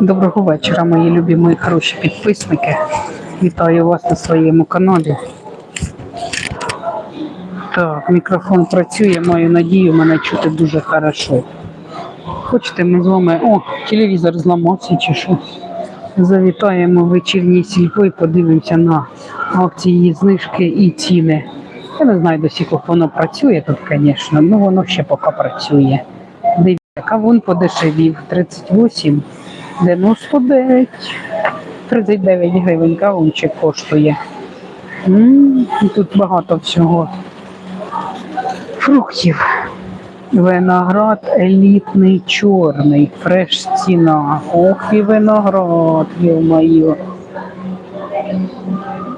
Доброго вечора, мої любі, хороші підписники. Вітаю вас на своєму каналі. Так, мікрофон працює, маю надію, мене чути дуже хорошо. Хочете, ми з вами. О, телевізор зламався чи що. Завітаємо в вечірній сільпо і подивимося на акції, знижки і ціни. Я не знаю до сих воно працює тут, звісно, ну воно ще поки працює. Дивіться, кавун подешевів 38, 99, 39 гривень кавунчик коштує. М, і Тут багато всього. Фруктів. Виноград елітний чорний, фреш ціна. Ох і виноград, йо-моє.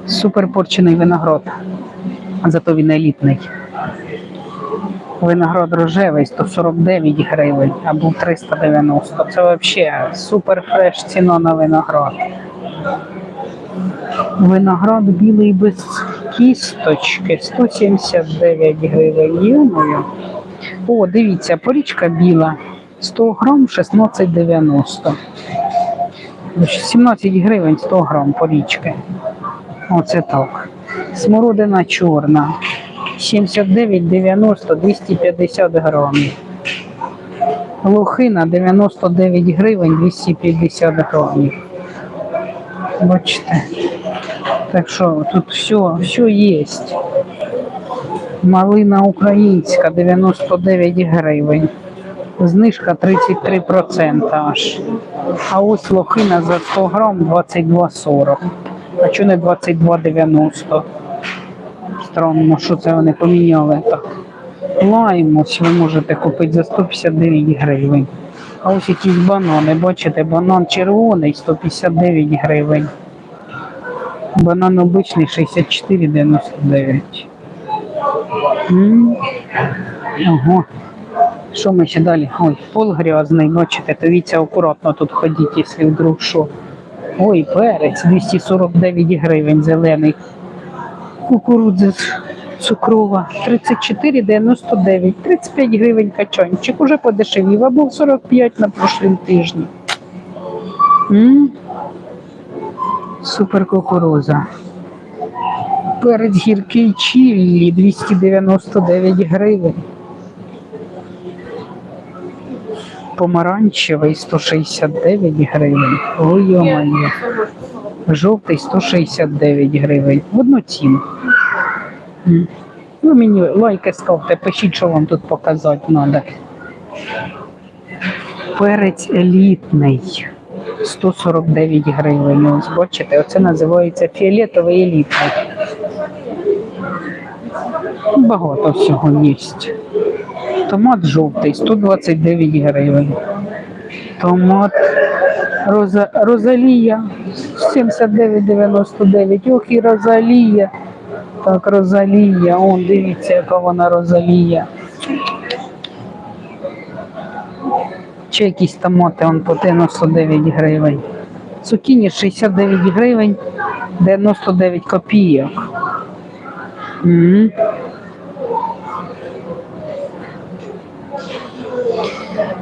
Супер порчений виноград. Зато він елітний. Виноград рожевий 149 гривень, а був 390. Це взагалі супер фреш ціна на виноград. Виноград білий без кісточки 179 гривень. Йомою. О, дивіться, порічка біла 100 грам 16,90. 17 гривень 100 грам порічки. Оце так. Смородина чорна. 79,90 250 грамів. Лохина 99 гривень 250 грамів. Бачите. Так що тут все, все є. Малина українська 99 гривень. Знижка 33% аж. А ось лохина за 100 грам 22,40. А чого не 22,90? Странно, що це вони поміняли так. Лайм ви можете купити за 159 гривень. А ось якісь банани, бачите, банан червоний 159 гривень. Банан обичний 64,99. Ого. Що ми ще далі? Ой, пол грязний, бачите, дивіться, акуратно тут ходіть, якщо вдруг що. Ой, перець 249 гривень зелений. Кукурудза цукрова 34,99. 35 гривень качанчик. Уже подешевів, а був 45 на прошлому тижні. М? Супер кукуруза. Перець гіркий чілі 299 гривень. Помаранчевий 169 гривень. Ой, йо-моє. Жовтий 169 гривень. В одну. М. Мені лайки ставте, пишіть, що вам тут показати треба. Перець елітний. 149 гривень. Ось бачите, оце називається фіолетовий елітний. Багато всього є. Томат жовтий 129 гривень. Томат Роза, Розалія 79,99. Ох і Розалія. Так, Розалія. Он, дивіться, яка вона Розалія. Чи якісь томати он по 99 гривень. Цукіні 69 гривень, 99 копійок. М.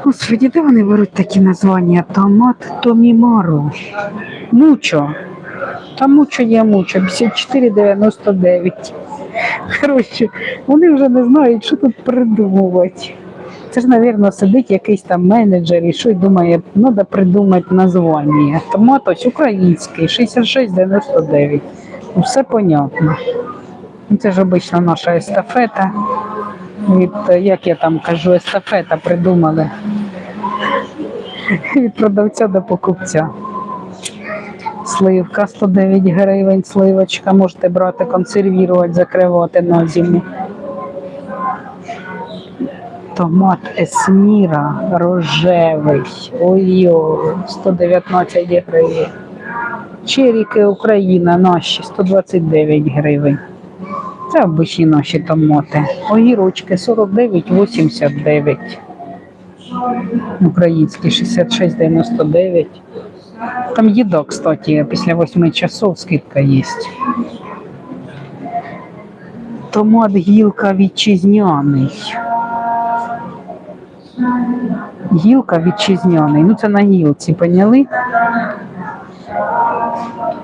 Господи, де вони беруть такі названня? Томат Томімаро. Мучо. Та мучо є мучо, 54,99. Коротше, вони вже не знають, що тут придумувати. Це ж, мабуть, сидить якийсь там менеджер і що й думає, треба придумати названня. Томат ось український, 66,99. Ну, Все понятно. Це ж обично наша естафета. Від, як я там кажу, естафета придумали. Від продавця до покупця. Сливка 109 гривень, сливочка можете брати, консервувати, закривати на зиму. Томат Есміра рожевий. Ой-ой, 119 гривень. Черіки Україна наші 129 гривень. Це обичні наші томати. Огірочки 49,89. Українські 66,99. Там їда, кстати, після 8 часов скидка є. Томат гілка вітчизняний. Гілка вітчизняний. Ну це на гілці, поняли?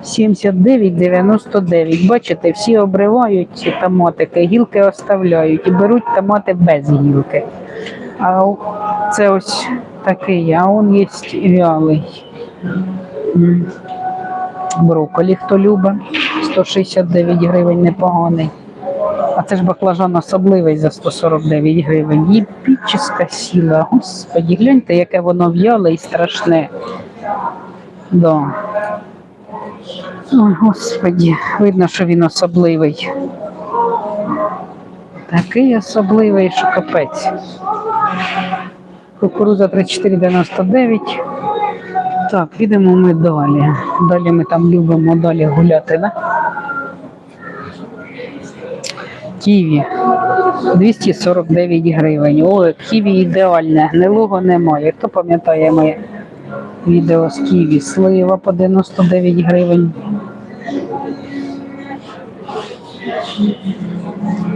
79,99. Бачите, всі обривають томатики, гілки оставляють і беруть томати без гілки. А це ось такий, а он є вялий. Брокколі, хто любить, 169 гривень непоганий. А це ж баклажан особливий за 149 гривень. Єпічна сіла. Господі, гляньте, яке воно в'яле і страшне. Да. Ой, господі, видно, що він особливий. Такий особливий, що капець. Кукуруза 34,99. Так, підемо ми далі. Далі ми там любимо далі гуляти, да? Ківі 249 гривень. О, ківі ідеальне, гнилого немає. Хто пам'ятає моє відео з ківі? Слива по 99 гривень.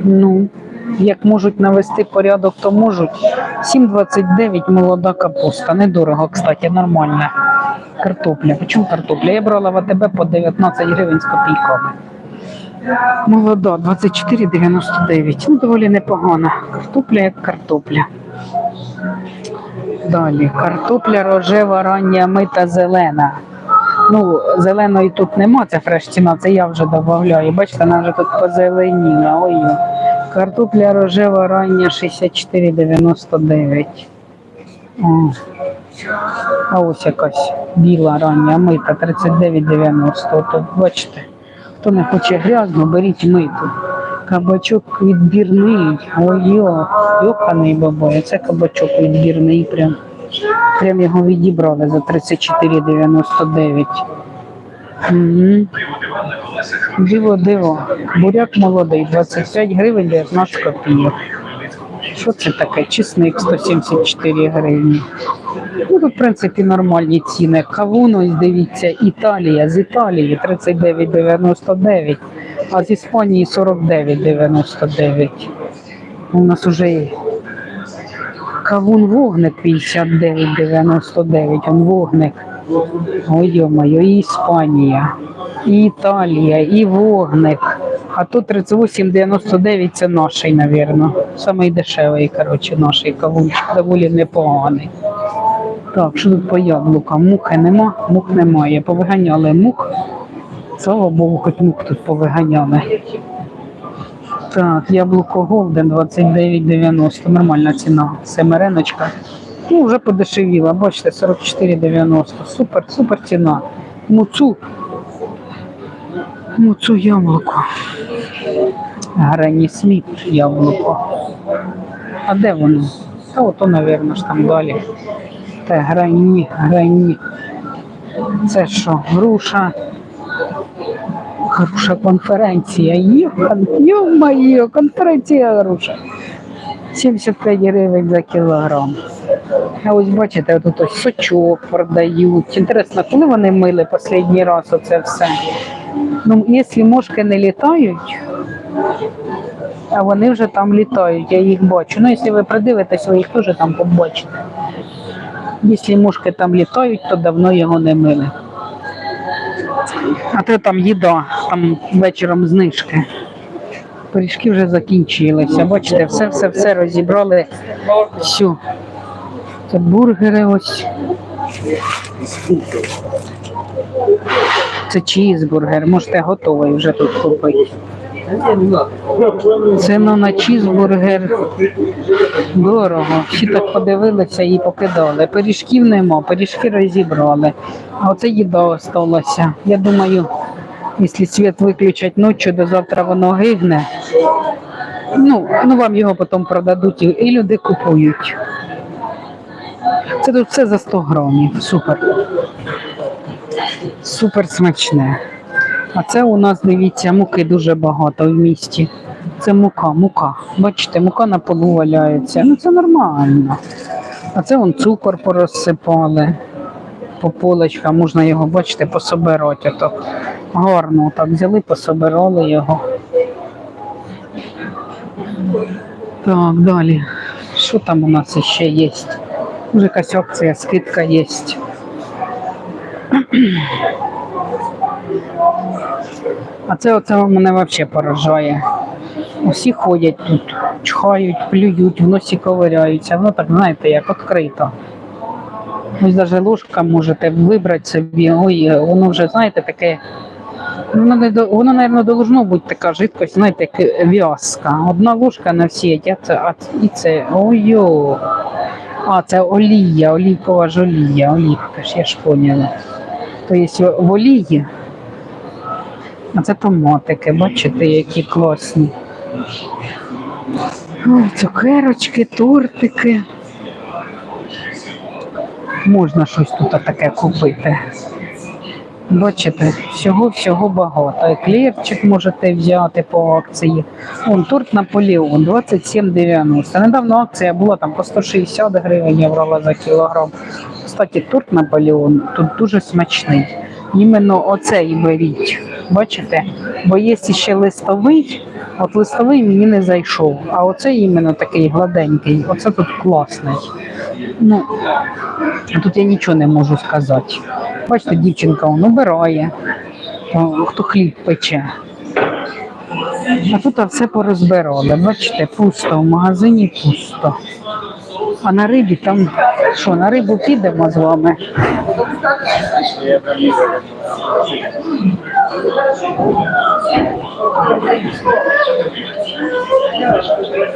Ну, як можуть навести порядок, то можуть. 7,29 молода капуста. Недорого, кстати, нормально. Картопля. Почому картопля? Я брала в АТБ по 19 гривень з копійками. Молода, 24,99. Ну, доволі непогана. Картопля як картопля. Далі. Картопля рожева, рання, мита, зелена. Ну, зеленої тут нема, це фреш ціна, це я вже додаю. Бачите, вона вже тут позеленіла. Ой. Картопля рожева, рання 64,99. О. А ось якась біла рання мита 39,90. Тут бачите, хто не хоче грязну, беріть миту. Кабачок відбірний. Ой, йо, йоханий бабой, це кабачок відбірний прям. Прям його відібрали за 34,99. Угу. Диво, диво. Буряк молодий, 25 гривень 19 копійок. Що це таке? Чесник 174 гривні. Ну, в принципі, нормальні ціни. Кавун, дивіться, Італія, з Італії 39,99, а з Іспанії 49,99. У нас уже кавун вогник 59,99, он вогник. Ой, йо-моє, і Іспанія, і Італія, і вогник. А тут 38,99 це наший, напевно. Самий дешевий, коротше, наший кавунчик, доволі непоганий. Так, що тут по яблукам? Мухи нема, мух немає. Повиганяли мух. Слава Богу, хоч мух тут повиганяли. Так, яблуко Голден 29,90. Нормальна ціна. Семереночка. Ну, вже подешевіла, бачите, 44,90. Супер, супер ціна. Муцу. Муцу яблуко. Грані Сміт яблуко. А де воно? Та ото, мабуть, ж там далі. Та грані, грані. Це що, груша? Груша конференція. Йохан, йо-моє, конференція груша. 75 гривень за кілограм. А ось бачите, тут ось сочок продають. Інтересно, коли вони мили останній раз оце все? Ну, якщо мошки не літають, а вони вже там літають, я їх бачу. Ну, якщо ви придивитесь, ви їх теж там побачите. Якщо мушки там літають, то давно його не мили. А то там їда, там вечором знижки. Пиріжки вже закінчилися. Бачите, все, все, все розібрали. Всю. Це бургери ось. Це чізбургер. Можете готовий вже тут купити. Ціна на чізбургер дорого. Всі так подивилися і покидали. Пиріжків нема, пиріжки розібрали. А оце їда осталася. Я думаю, якщо світ виключать ночі, до завтра воно гигне. Ну, ну вам його потім продадуть і- люди купують. Це тут все за 100 грамів. Супер. Супер смачне. А це у нас, дивіться, муки дуже багато в місті. Це мука, мука. Бачите, мука на полу валяється. Ну це нормально. А це вон цукор порозсипали по полочкам. Можна його, бачите, пособирати. Отак. Гарно так взяли, пособирали його. Так, далі. Що там у нас ще є? Може якась акція, скидка є. А це оце мене взагалі поражає. Усі ходять тут, чхають, плюють, в носі ковиряються. Воно так, знаєте, як відкрито. Ось навіть ложка можете вибрати собі. Ой, воно вже, знаєте, таке. Воно, воно, мабуть, должно бути така жидкость, знаєте, як в'язка. Одна ложка на всі, а а, і це. Ой-йо. А, це олія, олійкова ж олія, олівка ж, я ж поняла. Тобто в олії. А це томатики, бачите, які класні. Цукерочки, тортики. Можна щось тут таке купити. Бачите, всього-всього багато. Еклерчик можете взяти по акції. Вон торт Наполеон 27,90. Недавно акція була там по 160 гривень я брала за кілограм. Кстати, торт Наполеон тут дуже смачний. Іменно оцей беріть. Бачите? Бо є ще листовий, от листовий мені не зайшов. А оцей іменно такий гладенький. Оце тут класний. Ну, тут я нічого не можу сказати. Бачите, дівчинка он убирає, хто хліб пече. А тут все порозбирали. Бачите, пусто, в магазині пусто. А на рибі там що, на рибу підемо з вами?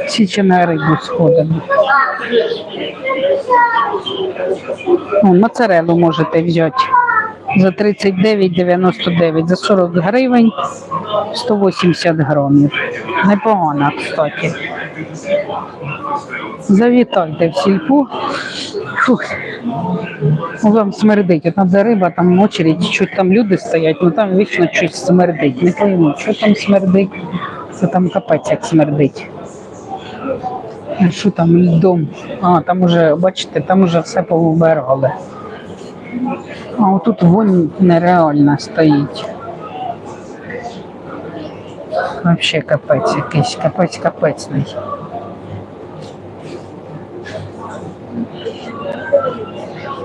Всі чи на рибу сходимо. О, моцарелу можете взяти за 39,99, за 40 гривень 180 грамів. Непогано, кстати. Завітайте в сільпу. Фух. Вам смердить. Там за риба, там очередь, чуть там люди стоять, ну там вічно щось смердить. Не пойму, що там смердить. Це там капець як смердить. Що там льдом? А, там уже, бачите, там уже все повибирали. А отут вонь нереальна стоїть. Вообще капець якийсь, капець капецний.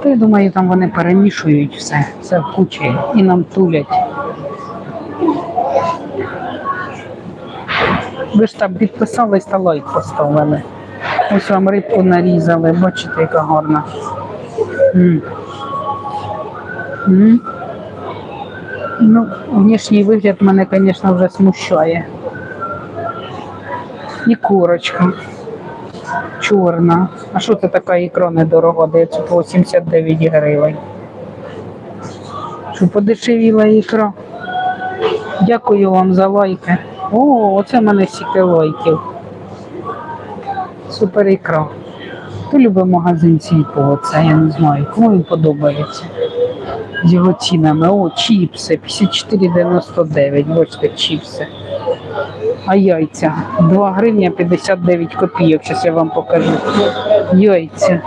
Та я думаю, там вони перемішують все, все в кучі і нам тулять. Ви ж там підписались та лайк поставили. Ось вам рибку нарізали, бачите, яка гарна. М. М. Ну, внешній вигляд мене, звісно, вже смущає. І курочка. Чорна. А що це така ікра недорога? 989 гривень. Що подешевіла ікра? Дякую вам за лайки. О, оце в мене стільки лайків. Супер ікра. Хто любить магазин Сільпо, це я не знаю. Кому він подобається. З його цінами. О, чіпси 54,99. Бачите, чіпси. А яйця 2 гривня 59 копійок. Зараз я вам покажу. Яйця.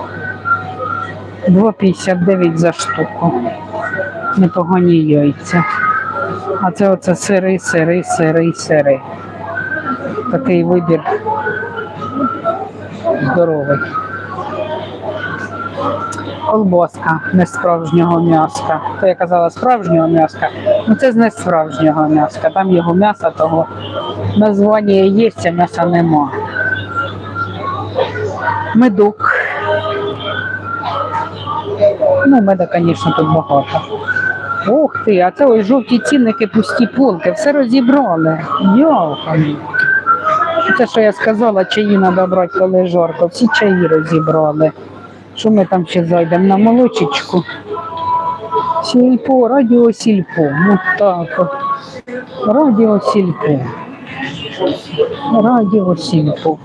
2,59 за штуку. Непогані яйця. А це оце сири, сири, сири, сири. Такий вибір здоровий. Колбаска не справжнього м'яска. То я казала справжнього м'яска, ну це з не справжнього м'яска. Там його м'яса того названня є, а м'яса нема. Медок. Ну, меда, звісно, тут багато. Ух ти, а це ось жовті цінники, пусті полки, все розібрали. Йохані. Це, що я сказала, чаї треба брати, коли жарко. Всі чаї розібрали. Що ми там ще зайдемо на молочечку? Сільпо, радіо сільпо. Ну так. Радіо сільпо. Радіо сільпо.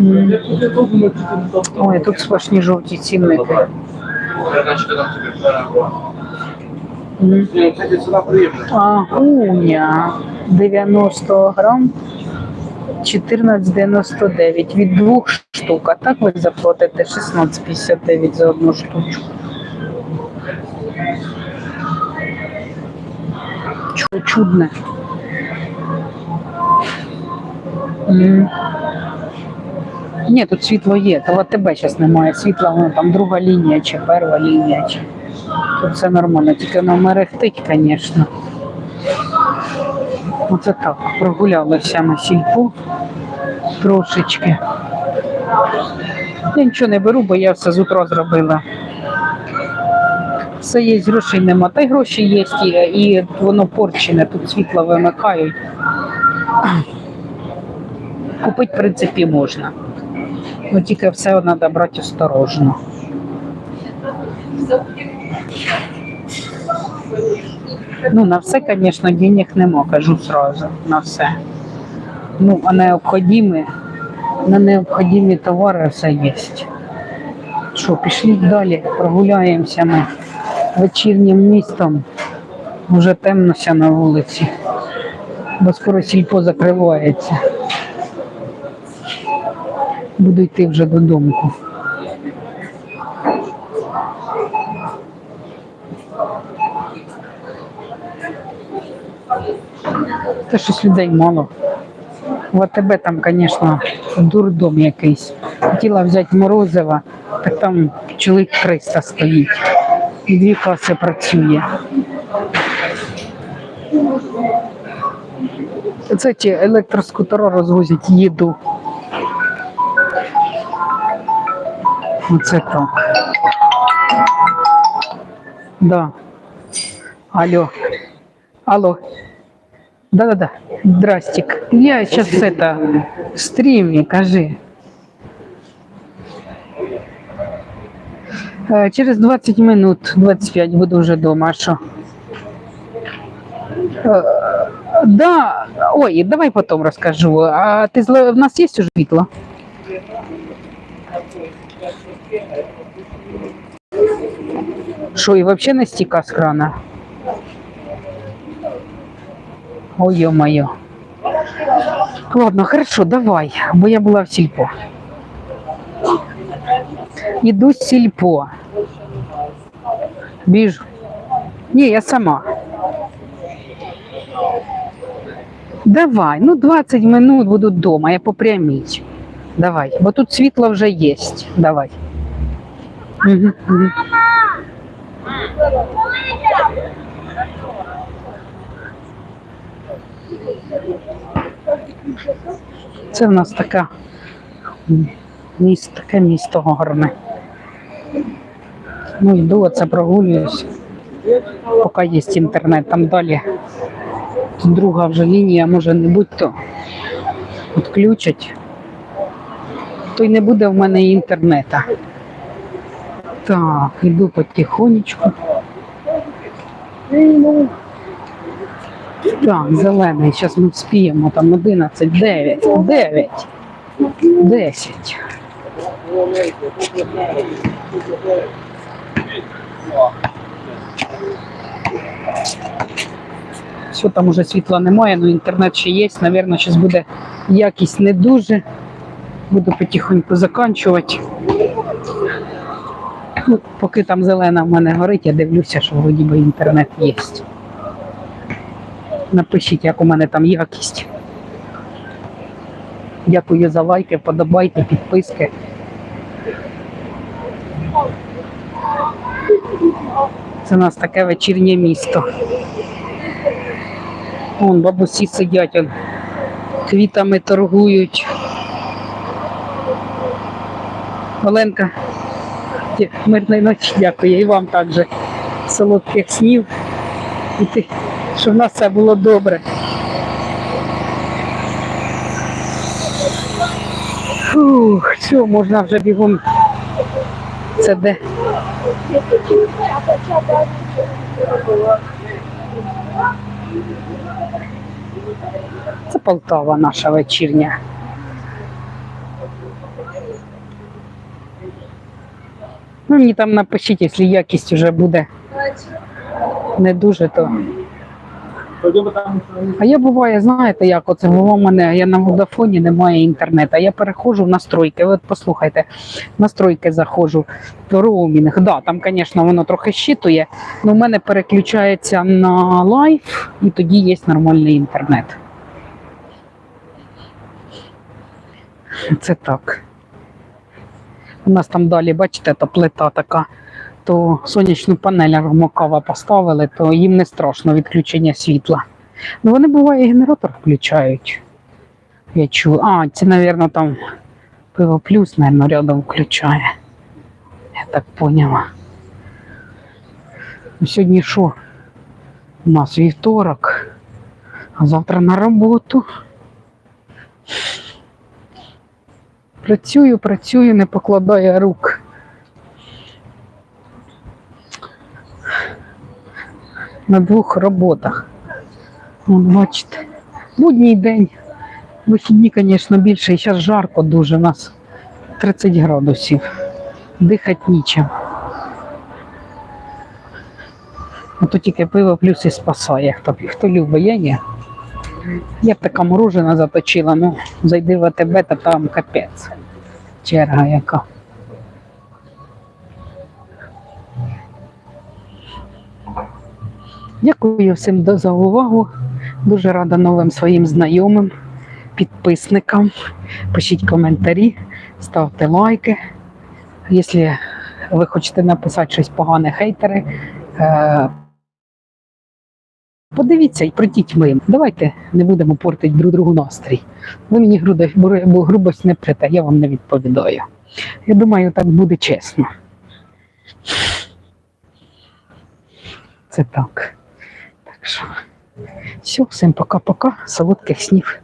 М. Ой, тут сплошні жовті цінники. М. А, уня 90 грам 14,99 від двох штук. А так ви заплатите 16,59 за одну штучку. Чу- Чудне. Ні, тут світло є, в тебе зараз немає світла, воно там друга лінія чи перша лінія. Чи... Тут все нормально, тільки воно мерехтить, звісно. Оце так, прогулялися на сільпо трошечки. Я нічого не беру, бо я все з утра зробила. Все є, грошей нема. Та й гроші є, і, і воно порчене, тут світло вимикають. Купити, в принципі, можна. Ну тільки все треба брати осторожно. Ну, на все, звісно, денег нема, кажу сразу. На все. Ну, а необхідні, на необхідні товари все є. Що, пішли далі, прогуляємося ми вечірнім містом. Вже темнося на вулиці, бо скоро сільпо закривається. Буду йти вже додому. Та щось людей мало. В АТБ там, звісно, дурдом якийсь. Хотіла взяти морозива, так там чоловік 300 стоїть. І дві каси працює. Це ті електроскутера розвозять їду. Оце так. Да. Алло. Алло. Да-да-да. Здрастик. Я сейчас это в стриме, кажи. Э, Через 20 минут, 25 буду уже дома, а що? Э, Да, ой, давай потом расскажу. А ты зла- в нас есть уже світло? Що, і взагалі не стіка з крана? Ой, ё-моё. Ладно, хорошо, давай, бо я була в сільпо. Іду з сільпо. Біжу. Ні, я сама. Давай, ну 20 минут буду вдома, я попряміть. Давай, бо тут світло вже є. Давай. Угу, угу. Це в нас така місто, таке місто гарне. Ну, йду, оце прогулююсь, поки є інтернет, там далі тут друга вже лінія, може не будь то відключать, то й не буде в мене і інтернета. Так, іду потихонечку. Так, зелений, зараз ми вспіємо, там 11, 9, 9, 10. Все, там уже світла немає, але інтернет ще є. Навірно, зараз буде якість не дуже. Буду потихоньку закінчувати. Ну, поки там зелена в мене горить, я дивлюся, що вроді би інтернет є. Напишіть, як у мене там якість. Дякую за лайки, подобайки, підписки. Це у нас таке вечірнє місто. Вон бабусі сидять, он, квітами торгують. Оленка, мирної ночі, дякую. І вам також солодких снів. І ти, щоб в нас все було добре. Фух, все, можна вже бігом. Це де? Це Полтава наша вечірня. Ну, мені там напишіть, якщо якість вже буде не дуже, то. А я буває, знаєте, як оце було мене, я на водафоні немає інтернету. Я переходжу в настройки. От послухайте, в настройки заходжу роумінг. Да, там, звісно, воно трохи щитує, але в мене переключається на лайф і тоді є нормальний інтернет. Це так. У нас там далі, бачите, та плита така, то сонячну панель Ромокава поставили, то їм не страшно відключення світла. Ну вони буває генератор включають. Я чую. А, це, мабуть, там пиво плюс, мабуть, рядом включає. Я так поняла. Ну, Сьогодні що? У нас вівторок, а завтра на роботу. Працюю, працюю, не покладаю рук. На двох роботах. Вон, бачите, будній день. Вихідні, звісно, більше. І зараз жарко дуже. У нас 30 градусів. Дихати нічим. А то тільки пиво плюс і спасає. Хто, хто любить, я ні. Я б така морожена заточила, ну зайди в АТБ, та там капець. Черга яка. Дякую всім за увагу. Дуже рада новим своїм знайомим, підписникам. Пишіть коментарі, ставте лайки. Якщо ви хочете написати щось погане хейтери, е, подивіться і пройдіть мимо. Давайте не будемо портити друг другу настрій. Ви мені грубость не прите, я вам не відповідаю. Я думаю, так буде чесно. Це так. Все, всім пока-пока, солодких снів.